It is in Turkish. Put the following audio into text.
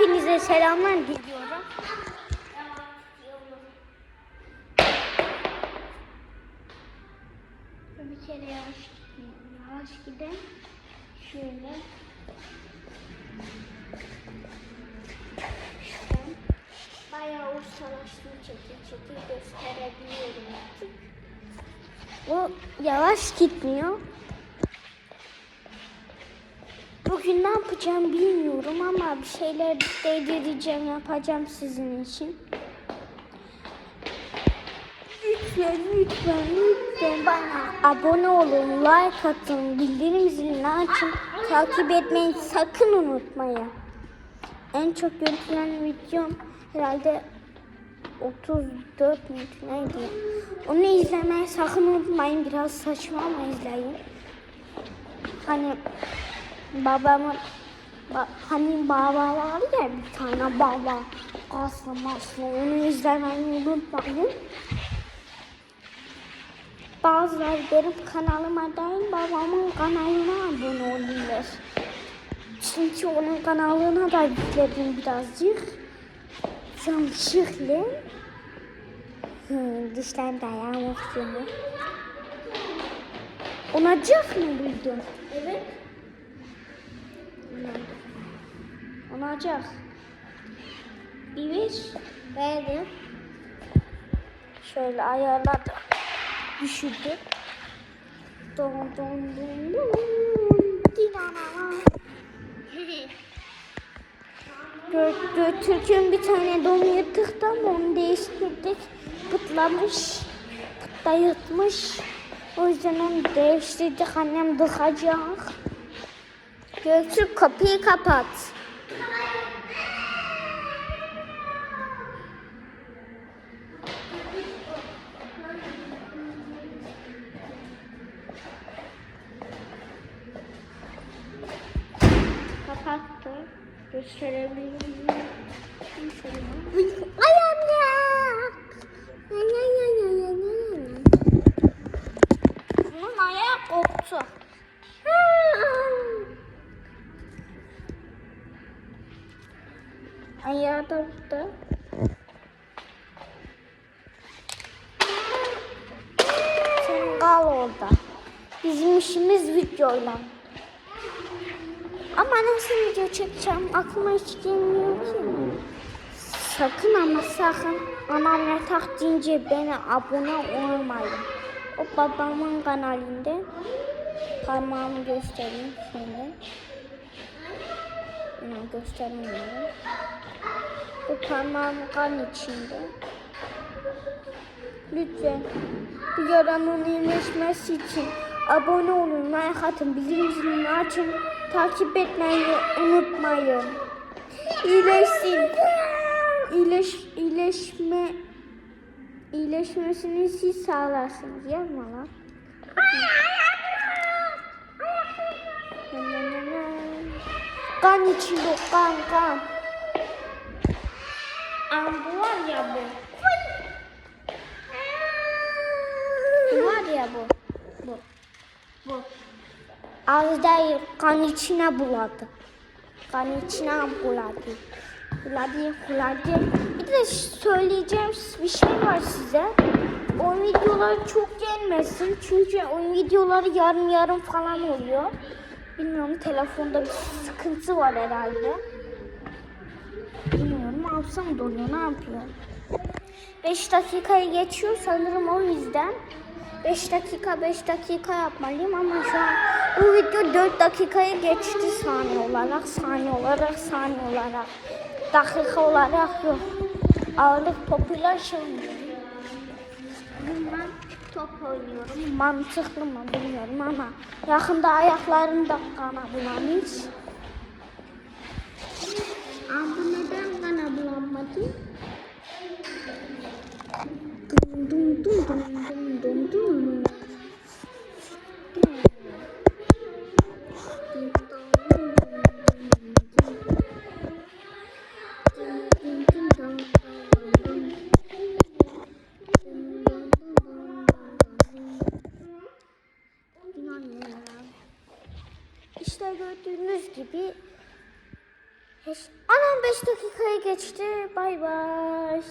hepinize selamlar diliyorum. Bir kere yavaş. Yavaş gidelim. Şöyle. Şuradan. Bayağı ustalaştım çekil çekil gösterebiliyorum artık. Bu yavaş gitmiyor. Bugün ne yapacağım bilmiyorum ama bir şeyler değdireceğim, yapacağım sizin için. Lütfen, lütfen, lütfen bana abone olun, like atın, bildirim zilini açın, takip etmeyi sakın unutmayın. En çok görüntülenen videom herhalde 34 müydü neydi? Onu izlemeyi sakın unutmayın, biraz saçma ama izleyin. Hani babamın ba, hani baba var ya bir tane baba kaslı maslı onu izlemeyi unutmayın. Bazıları benim kanalıma değil babamın kanalına abone oluyorlar. Çünkü onun kanalına da yükledim birazcık. Yanlışlıkla. Hı, dişler dayağı istiyorum. Onacak mı buldun? Evet. Olacak. Bir ver. Verdim. Şöyle ayarladı. Düşürdü. Don don don don. Dinanana. Gö- Götürken bir tane don yırtıktı ama onu değiştirdik. Pıtlamış. Pıtta yırtmış. O yüzden onu değiştirdik. Annem dıkacak. Göktürk kapıyı kapat. Kapattı. Gösterebilirim. Ayağım ya. Ay, ay, ay, ay, ay, ay. Bunun ayağı koptu. Ayağı da burada. Sen kal orada. Bizim işimiz videoyla. Ama nasıl video çekeceğim aklıma hiç gelmiyor ki. Sakın ama sakın anam yatak deyince beni abone olmayın. O babamın kanalında parmağımı göstereyim şöyle. Bunu gösteremiyorum. Bu parmağım kan içinde. Lütfen bu yaranın iyileşmesi için abone olun, like atın, bildirim zilini açın, takip etmeyi unutmayın. İyileşsin. İyileş, iyileşme, iyileşmesini siz sağlarsınız. Yapma lan. Kan içinde kan kan. Ama bu var ya bu. Bu var ya bu. Bu. Bu. Az değil kan içine buladı. Kan içine buladı. Buladı, buladı. Bir de söyleyeceğim bir şey var size. O videolar çok gelmesin. Çünkü o videoları yarım yarım falan oluyor. Bilmiyorum telefonda bir sıkıntı var herhalde. Bilmiyorum ne yapsam donuyor ne yapıyor. 5 dakikayı geçiyor sanırım o yüzden. 5 dakika 5 dakika yapmalıyım ama şu an bu video 4 dakikaya geçti saniye olarak saniye olarak saniye olarak dakika olarak yok. Ağırlık popüler şey Ben top oynuyorum. Mantıklı mı bilmiyorum ama yakında ayaklarımda kana bulamış. Ama neden kana bulanmadı? Dum dum dum dum İşte gördüğünüz gibi Anam 5 dakikaya geçti. Bay bay.